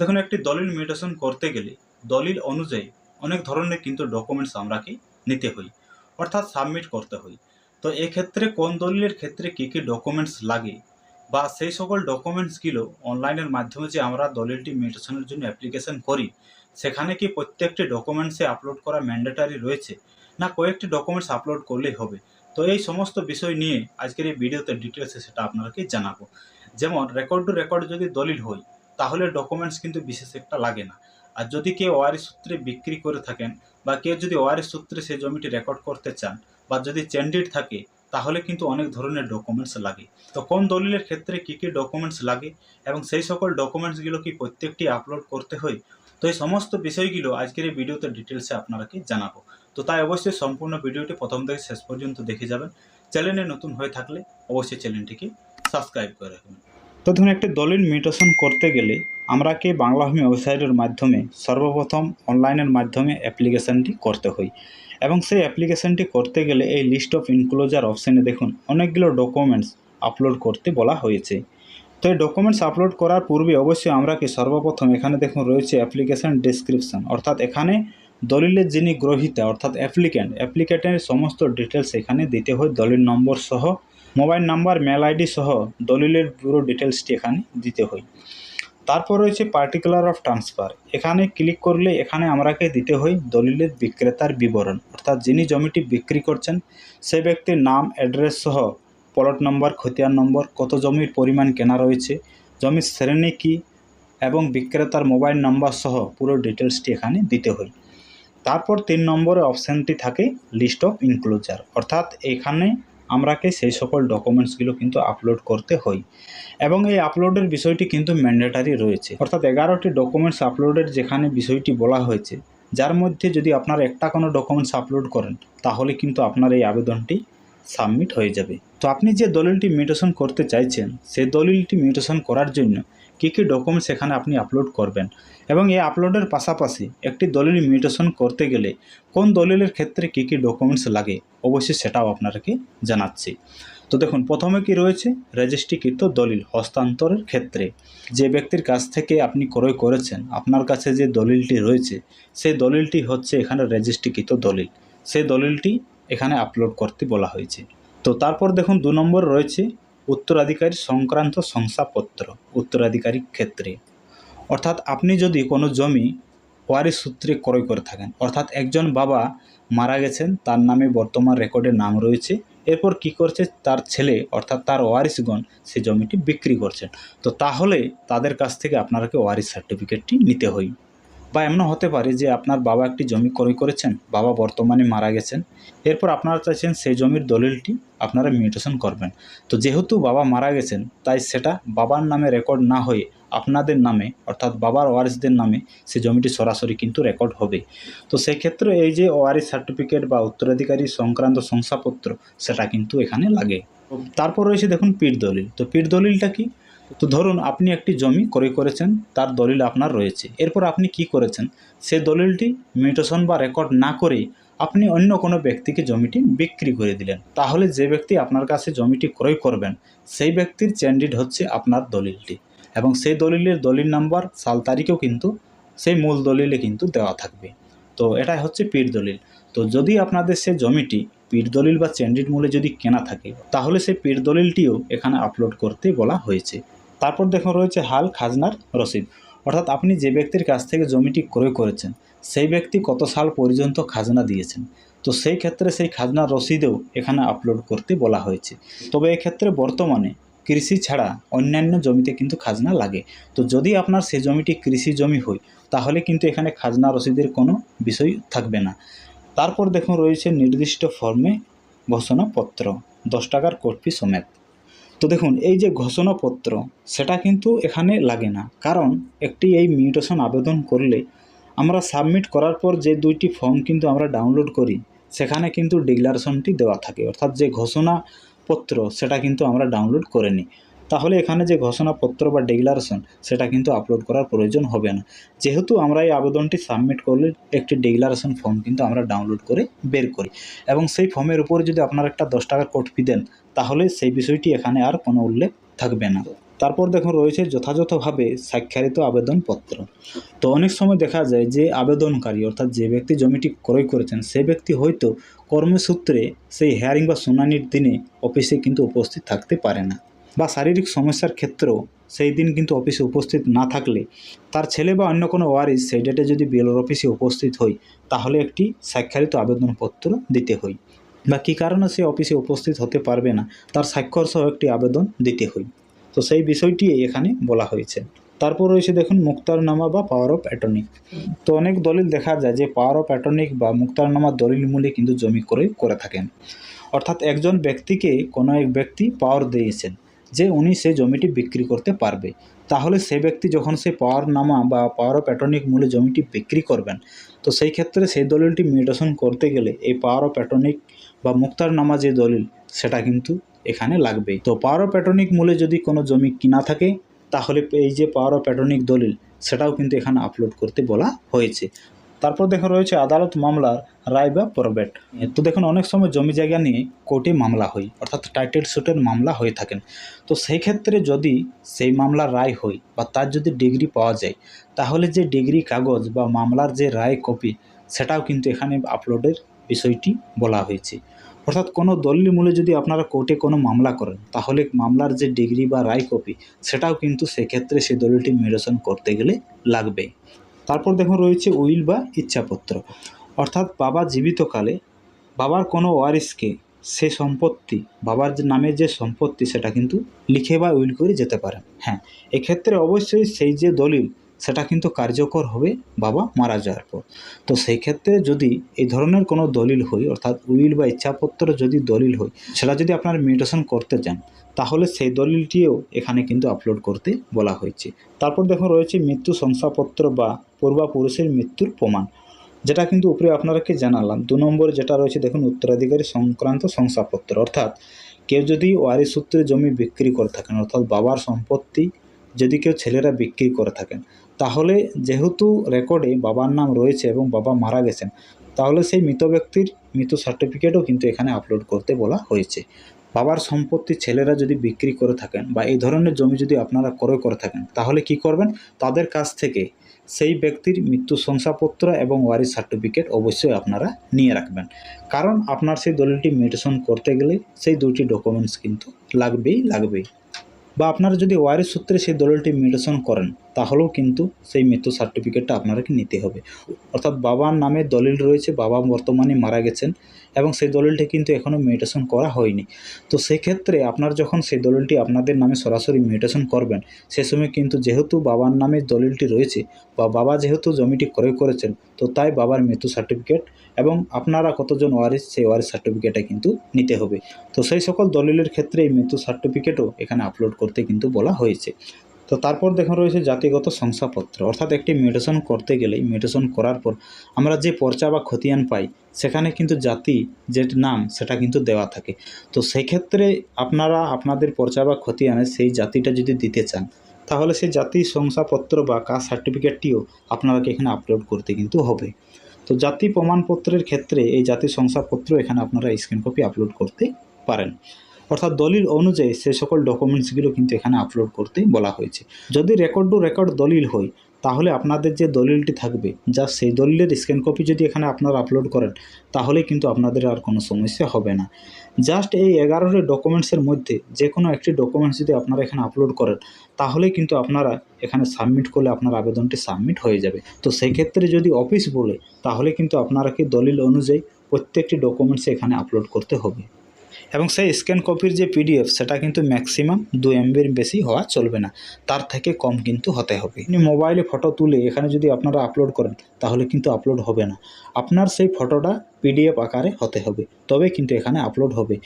দেখুন, একটি দলিল মিউটেশন করতে গেলে দলিল অনুযায়ী অনেক ধরনের কিন্তু ডকুমেন্টস আমরাকে নিতে হই, অর্থাৎ সাবমিট করতে হই। তো এক্ষেত্রে কোন দলিলের ক্ষেত্রে কী কী ডকুমেন্টস লাগে বা সেই সকল ডকুমেন্টসগুলো অনলাইনের মাধ্যমে যে আমরা দলিলটি মিউটেশনের জন্য অ্যাপ্লিকেশন করি, সেখানে কি প্রত্যেকটি ডকুমেন্টসে আপলোড করা ম্যান্ডেটারি রয়েছে না কয়েকটি ডকুমেন্টস আপলোড করলেই হবে? তো এই সমস্ত বিষয় নিয়ে আজকের এই ভিডিওতে ডিটেলসে সেটা আপনাকে জানাব। যেমন রেকর্ড টু রেকর্ড যদি দলিল হয় তাহলে ডকুমেন্টস কিন্তু বিশেষ একটা লাগে না। আর যদি কেউ ওয়ারিশ সূত্রে বিক্রি করে থাকেন বা কেউ যদি ওয়ারিশ সূত্রে সেই জমিটি রেকর্ড করতে চান বা যদি চেন্ডিড থাকে, তাহলে কিন্তু অনেক ধরনের ডকুমেন্টস লাগে। তো কোন দলিলের ক্ষেত্রে কী কী ডকুমেন্টস লাগে এবং সেই সকল ডকুমেন্টসগুলো কি প্রত্যেকটি আপলোড করতে হয়? তো এই সমস্ত বিষয়গুলো আজকের এই ভিডিওতে ডিটেলসে আপনাকে জানাব। তো তাই অবশ্যই সম্পূর্ণ ভিডিওটি প্রথম থেকে শেষ পর্যন্ত দেখে যাবেন। চ্যানেলে নতুন হয়ে থাকলে অবশ্যই চ্যানেলটিকে সাবস্ক্রাইব করে রাখবেন। তো ধরুন একটি দলিল মিউটেশন করতে গেলে আমরা কি বাংলা ভূমি ওয়েবসাইটের মাধ্যমে সর্বপ্রথম অনলাইনের মাধ্যমে অ্যাপ্লিকেশানটি করতে হই। এবং সেই অ্যাপ্লিকেশানটি করতে গেলে এই লিস্ট অফ ইনক্লোজার অপশানে দেখুন অনেকগুলো ডকুমেন্টস আপলোড করতে বলা হয়েছে। তো এই ডকুমেন্টস আপলোড করার পূর্বে অবশ্যই আমরা কি সর্বপ্রথম এখানে দেখুন রয়েছে অ্যাপ্লিকেশান ডেসক্রিপশন অর্থাৎ এখানে দলিলের যিনি গ্রহীতা, অর্থাৎ অ্যাপ্লিক্যান্ট অ্যাপ্লিকেন্টের সমস্ত ডিটেলস এখানে দিতে হয়। দলিল নম্বর সহ মোবাইল নাম্বার, মেল আইডি সহ দলিলের পুরো ডিটেলসটি এখানে দিতে হয়। তারপর রয়েছে পার্টিকুলার অফ ট্রান্সফার এখানে ক্লিক করলে এখানে আমরাকে দিতে হয় দলিলের বিক্রেতার বিবরণ। অর্থাৎ যিনি জমিটি বিক্রি করছেন সেই ব্যক্তির নাম অ্যাড্রেস সহ প্লট নম্বর খতিয়ান নম্বর কত জমির পরিমাণ কেনা রয়েছে, জমির শ্রেণি কী, এবং বিক্রেতার মোবাইল নাম্বার সহ পুরো ডিটেলসটি এখানে দিতে হয়। তারপর তিন নম্বরে অপশানটি থাকে লিস্ট অফ ইনক্লোজার অর্থাৎ এখানে আমরাকে সেই সকল ডকুমেন্টসগুলো কিন্তু আপলোড করতে হয়। এবং এই আপলোডের বিষয়টি কিন্তু ম্যান্ডেটারি রয়েছে। অর্থাৎ এগারোটি ডকুমেন্টস আপলোডের যেখানে বিষয়টি বলা হয়েছে, যার মধ্যে যদি আপনার একটা কোনো ডকুমেন্টস আপলোড করেন, তাহলে কিন্তু আপনার এই আবেদনটি সাবমিট হয়ে যাবে। তো আপনি যে দলিলটি মিউটেশন করতে চাইছেন সেই দলিলটি মিউটেশন করার জন্য কী কী ডকুমেন্টস এখানে আপনি আপলোড করবেন? এবং এই আপলোডের পাশাপাশি একটি দলিল মিউটেশন করতে গেলে কোন দলিলের ক্ষেত্রে কী কী ডকুমেন্টস লাগে? অবশ্যই সেটাও আপনাকে জানাচ্ছি। তো দেখুন, প্রথমে কি রয়েছে? রেজিস্ট্রিকৃত দলিল, হস্তান্তরের ক্ষেত্রে। যে ব্যক্তির কাছ থেকে আপনি ক্রয় করেছেন, আপনার কাছে যে দলিলটি রয়েছে, সেই দলিলটি হচ্ছে এখানে রেজিস্ট্রিকৃত দলিল। সেই দলিলটি এখানে আপলোড করতে বলা হয়েছে। তো তারপর দেখুন, দু নম্বর রয়েছে উত্তরাধিকারী সংক্রান্ত শংসাপত্র, উত্তরাধিকারী ক্ষেত্রে। অর্থাৎ আপনি যদি কোনো জমি ওয়ারিশ সূত্রে ক্রয় করে থাকেন। অর্থাৎ একজন বাবা মারা গেছেন, তার নামে বর্তমান রেকর্ডে নাম রয়েছে। এরপর কি করছে তার ছেলে, অর্থাৎ তার ওয়ারিশগণ, সে জমিটি বিক্রি করছেন। তো তাহলে তাদের কাছ থেকে আপনারাকে ওয়ারিস সার্টিফিকেটটি নিতে হয়। বা এমন হতে পারে যে আপনার বাবা একটি জমি ক্রয় করেছেন, বাবা বর্তমানে মারা গেছেন, এরপর আপনারা চাইছেন সেই জমির দলিলটি আপনারা মিউটেশন করবেন। তো যেহেতু বাবা মারা গেছেন, তাই সেটা বাবার নামে রেকর্ড না হয়ে আপনাদের নামে, অর্থাৎ বাবার ওয়ারিসদের নামে সে জমিটি সরাসরি কিন্তু রেকর্ড হবে। তো সেক্ষেত্রে এই যে ওয়ারিস সার্টিফিকেট বা উত্তরাধিকারী সংক্রান্ত শংসাপত্র, সেটা কিন্তু এখানে লাগে। তারপর রয়েছে দেখুন পিঠ দলিল। তো পিঠ দলিলটা কি? তো ধরুন আপনি একটি জমি ক্রয় করেছেন, তার দলিল আপনার রয়েছে। এরপর আপনি কি করেছেন? সে দলিলটি মিউটেশন বা রেকর্ড না করে আপনি অন্য কোনো ব্যক্তিকে জমিটি বিক্রি করে দিলেন। তাহলে যে ব্যক্তি আপনার কাছে জমিটি ক্রয় করবেন, সেই ব্যক্তির চ্যান্ডিড হচ্ছে আপনার দলিলটি। এবং সেই দলিলের দলিল নাম্বার, সাল তারিখেও কিন্তু সেই মূল দলিলে কিন্তু দেওয়া থাকবে। তো এটাই হচ্ছে পীর দলিল। তো যদি আপনাদের সে জমিটি পীর দলিল বা চ্যান্ডিড মূলে যদি কেনা থাকে, তাহলে সেই পীর দলিলটিও এখানে আপলোড করতে বলা হয়েছে। তারপর দেখুন রয়েছে হাল খাজনার রসিদ। অর্থাৎ আপনি যে ব্যক্তির কাছ থেকে জমিটি ক্রয় করেছেন, সেই ব্যক্তি কত সাল পর্যন্ত খাজনা দিয়েছেন? তো সেই ক্ষেত্রে সেই খাজনার রসিদেও এখানে আপলোড করতে বলা হয়েছে। তবে এক্ষেত্রে বর্তমানে কৃষি ছাড়া অন্যান্য জমিতে কিন্তু খাজনা লাগে। তো যদি আপনার সেই জমিটি কৃষি জমি হয়, তাহলে কিন্তু এখানে খাজনা রসিদের কোনো বিষয় থাকবে না। তারপর দেখুন রয়েছে নির্দিষ্ট ফর্মে ঘোষণাপত্র, দশ টাকার কোর্ট ফি সমেত। তো দেখুন, এই যে ঘোষণাপত্র, সেটা কিন্তু এখানে লাগে না। কারণ একটি এই মিউটেশন আবেদন করলে আমরা সাবমিট করার পর যে দুইটি ফর্ম কিন্তু আমরা ডাউনলোড করি, সেখানে কিন্তু ডিক্লারেশনটি দেওয়া থাকে। অর্থাৎ যে ঘোষণাপত্র, সেটা কিন্তু আমরা ডাউনলোড করে নিই। তাহলে এখানে যে ঘোষণাপত্র বা ডিক্লারেশন সেটা কিন্তু আপলোড করার প্রয়োজন হবে না। যেহেতু আমরা এই আবেদনটি সাবমিট করলে একটি ডিক্লারেশন ফর্ম কিন্তু আমরা ডাউনলোড করে বের করি। এবং সেই ফর্মের উপরে যদি আপনার একটা দশ টাকার কোড ফি দেন, তাহলে সেই বিষয়টি এখানে আর কোনো উল্লেখ থাকবে না। তারপর দেখুন, রয়েছে যথাযথভাবে স্বাক্ষরিত আবেদনপত্র। তো অনেক সময় দেখা যায় যে আবেদনকারী, অর্থাৎ যে ব্যক্তি জমিটি ক্রয় করেছেন, সে ব্যক্তি হয়তো কর্মসূত্রে সেই হেয়ারিং বা শুনানির দিনে অফিসে কিন্তু উপস্থিত থাকতে পারে না। বা শারীরিক সমস্যার ক্ষেত্রেও সেই দিন কিন্তু অফিসে উপস্থিত না থাকলে তার ছেলে বা অন্য কোনো ওয়ারিস সেই ডেটে যদি বিএলওর অফিসে উপস্থিত হয় তাহলে একটি স্বাক্ষরিত আবেদনপত্র দিতে হয় বা কী কারণে সে অফিসে উপস্থিত হতে পারবে না, তার স্বাক্ষর সহ একটি আবেদন দিতে হয় তো সেই বিষয়টি এখানে বলা হয়েছে। তারপর রয়েছে দেখুন মুক্তারনামা বা পাওয়ার অফ অ্যাটর্নি তো অনেক দলিল দেখা যায় যে পাওয়ার অফ অ্যাটর্নিক বা মুক্তারনামা দলিল মূলে কিন্তু জমি ক্রয় করে থাকেন। অর্থাৎ একজন ব্যক্তিকে কোনো এক ব্যক্তি পাওয়ার দিয়েছেন। যে উনি সেই জমিটি বিক্রি করতে পারবে। তাহলে সে ব্যক্তি যখন সেই পাওয়ার নামা বা পাওয়ার অফ অ্যাটর্নিক মূলে জমিটি বিক্রি করবেন, তো সেই ক্ষেত্রে সেই দলিলটি মিউটেশন করতে গেলে এই পাওয়ার অফ অ্যাটর্নিক বা মুক্তারনামা যে দলিল, সেটা কিন্তু এখানে লাগবে তো পাওয়ার অফ অ্যাটর্নিক মূলে যদি কোনো জমি কিনা থাকে, তাহলে এই যে পাওয়ার অফ অ্যাটর্নিক দলিল, সেটাও কিন্তু এখানে আপলোড করতে বলা হয়েছে। তারপর দেখুন রয়েছে আদালত মামলার রায় বা প্রবেট। তো দেখুন, অনেক সময় জমি জায়গা নিয়ে কোর্টে মামলা হয়, অর্থাৎ টাইটেল সুটের মামলা হয়ে থাকেন। তো সেই ক্ষেত্রে যদি সেই মামলার রায় হয় বা তার যদি ডিগ্রি পাওয়া যায়, তাহলে যে ডিগ্রি কাগজ বা মামলার যে রায় কপি, সেটাও কিন্তু এখানে আপলোডের বিষয়টি বলা হয়েছে। অর্থাৎ কোনো দলিল মূলে যদি আপনারা কোর্টে কোনো মামলা করেন, তাহলে মামলার যে ডিগ্রি বা রায় কপি, সেটাও কিন্তু সেক্ষেত্রে সেই দলিলটি মেডিসন করতে গেলে লাগবে। তারপর দেখুন রয়েছে উইল বা ইচ্ছাপত্র। অর্থাৎ বাবা জীবিতকালে বাবার কোনো ওয়ারিসকে সে সম্পত্তি, বাবার যে নামে যে সম্পত্তি সেটা কিন্তু লিখে বা উইল করে যেতে পারেন। হ্যাঁ এক্ষেত্রে অবশ্যই সেই যে দলিল সেটা কিন্তু কার্যকর হবে, বাবা মারা যাওয়ার পর। তো সেই ক্ষেত্রে যদি এই ধরনের কোনো দলিল হয়, অর্থাৎ উইল বা ইচ্ছাপত্র যদি দলিল হয়, সেটা যদি আপনার মেডিটেশন করতে চান, তাহলে সেই দলিলটিও এখানে কিন্তু আপলোড করতে বলা হয়েছে। তারপর দেখুন, রয়েছে মৃত্যু শংসাপত্র বা পূর্বাপুরুষের মৃত্যুর প্রমাণ, যেটা কিন্তু উপরে আপনারাকে জানালাম। দু নম্বরে যেটা রয়েছে, দেখুন, উত্তরাধিকারী সংক্রান্ত শংসাপত্র, অর্থাৎ কেউ যদি ওয়ারি সূত্রে জমি বিক্রি করে থাকেন, অর্থাৎ বাবার সম্পত্তি যদি কেউ ছেলেরা বিক্রি করে থাকেন তাহলে যেহেতু রেকর্ডে বাবার নাম রয়েছে এবং বাবা মারা গেছেন, তাহলে সেই মৃত ব্যক্তির মৃত্যু সার্টিফিকেটও কিন্তু এখানে আপলোড করতে বলা হয়েছে। বাবার সম্পত্তি ছেলেরা যদি বিক্রি করে থাকেন বা এই ধরনের জমি যদি আপনারা ক্রয় করে থাকেন, তাহলে কি করবেন? তাদের কাছ থেকে সেই ব্যক্তির মৃত্যু শংসাপত্র এবং ওয়ারিশ সার্টিফিকেট অবশ্যই আপনারা নিয়ে রাখবেন। কারণ আপনার সেই দলিলটি মেডিসন করতে গেলে সেই দুটি ডকুমেন্টস কিন্তু লাগবেই লাগবেই। বা আপনারা যদি ওয়ারিশ সূত্রে সেই দলিলটি মেডিসন করেন, তাহলেও কিন্তু সেই মৃত্যু সার্টিফিকেটটা আপনাকে নিতে হবে। অর্থাৎ বাবার নামে দলিল রয়েছে, বাবা বর্তমানে মারা গেছেন। এবং সেই দলিলটি কিন্তু এখনও মেডিটেশন করা হয়নি। তো সেক্ষেত্রে আপনার যখন সেই দলিলটি আপনাদের নামে সরাসরি মেডিটেশন করবেন, সে সময় কিন্তু যেহেতু বাবার নামে দলিলটি রয়েছে বা বাবা যেহেতু জমিটি ক্রয় করেছেন, তো তাই বাবার মৃত্যু সার্টিফিকেট এবং আপনারা কতজন ওয়ারিস সেই ওয়ারিস সার্টিফিকেটটা কিন্তু নিতে হবে। তো সেই সকল দলিলের ক্ষেত্রে এই মৃত্যু সার্টিফিকেটও এখানে আপলোড করতে কিন্তু বলা হয়েছে। তো তারপর দেখা রয়েছে জাতিগত শংসাপত্র। অর্থাৎ একটি মেডিটেশন করতে গেলে মেডিটেশন করার পর আমরা যে পর্চা বা খতিয়ান পাই, সেখানে কিন্তু জাতি যে নাম, সেটা কিন্তু দেওয়া থাকে। তো সেই ক্ষেত্রে আপনারা আপনাদের পর্চা বা খতিয়ানে সেই জাতিটা যদি দিতে চান, তাহলে সেই জাতি শংসাপত্র বা কাস্ট সার্টিফিকেটটিও আপনারাকে এখানে আপলোড করতে কিন্তু হবে। তো জাতি প্রমাণপত্রের ক্ষেত্রে এই জাতি শংসাপত্র এখানে আপনারা স্ক্রিন কপি আপলোড করতে পারেন। অর্থাৎ দলিল অনুযায়ী সে সকল ডকুমেন্টসগুলো কিন্তু এখানে আপলোড করতে বলা হয়েছে। যদি রেকর্ড টু রেকর্ড দলিল হয়, তাহলে আপনাদের যে দলিলটি থাকবে, যা সেই দলিলের স্ক্যান কপি যদি এখানে আপনারা আপলোড করেন, তাহলে কিন্তু আপনাদের আর কোনো সমস্যা হবে না। জাস্ট এই এগারোটি ডকুমেন্টসের মধ্যে যে কোনো একটি ডকুমেন্টস যদি আপনারা এখানে আপলোড করেন, তাহলে কিন্তু আপনারা এখানে সাবমিট করলে আপনার আবেদনটি সাবমিট হয়ে যাবে। তো সেই ক্ষেত্রে যদি অফিস বলে, তাহলে কিন্তু আপনারা কি দলিল অনুযায়ী প্রত্যেকটি ডকুমেন্টস এখানে আপলোড করতে হবে। এবং সেই স্ক্যান কপির যে পিডিএফ সেটা কিন্তু ম্যাক্সিমাম দু এমবির বেশি হওয়া চলবে না। তার থেকে কম কিন্তু হতে হবে। আপনি মোবাইলে ফটো তুলে এখানে যদি আপনারা আপলোড করেন, তাহলে কিন্তু আপলোড হবে না। আপনার সেই ফটোটা পিডিএফ আকারে হতে হবে। তবে কিন্তু এখানে আপলোড হবে।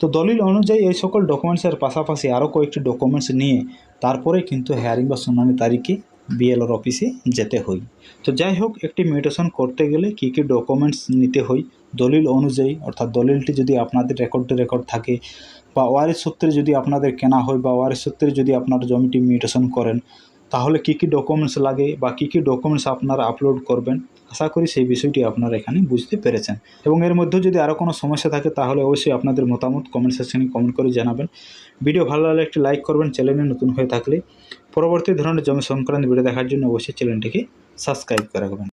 তো দলিল অনুযায়ী এই সকল ডকুমেন্টসের পাশাপাশি আরও কয়েকটি ডকুমেন্টস নিয়ে তারপরে কিন্তু হেয়ারিং বা শুনানি তারিখে বিএলওর অফিসে যেতে হয় তো যাই হোক, একটি মিউটেশন করতে গেলে কি কি ডকুমেন্টস নিতে হয় দলিল অনুযায়ী, অর্থাৎ দলিলটি যদি আপনাদের রেকর্ড টু রেকর্ড থাকে বা ওয়ারিশ সূত্রে যদি আপনাদের কেনা হয় বা ওয়ারিশ সূত্রে যদি আপনার জমিটি মিউটেশন করেন তাহলে কি কি ডকুমেন্টস লাগে বা কি কি ডকুমেন্টস আপনারা আপলোড করবেন? আশা করি সেই বিষয়টি আপনারা এখানে বুঝতে পেরেছেন। এবং এর মধ্যে যদি আরও কোনো সমস্যা থাকে, তাহলে অবশ্যই আপনাদের মতামত কমেন্ট সেকশনে কমেন্ট করে জানাবেন। ভিডিও ভালো লাগলে একটি লাইক করবেন চ্যানেলে নতুন হয়ে থাকলে পরবর্তী ধরনের জমি সংক্রান্ত ভিডিও দেখার জন্য অবশ্যই চ্যানেলটিকে সাবস্ক্রাইব করে রাখবেন।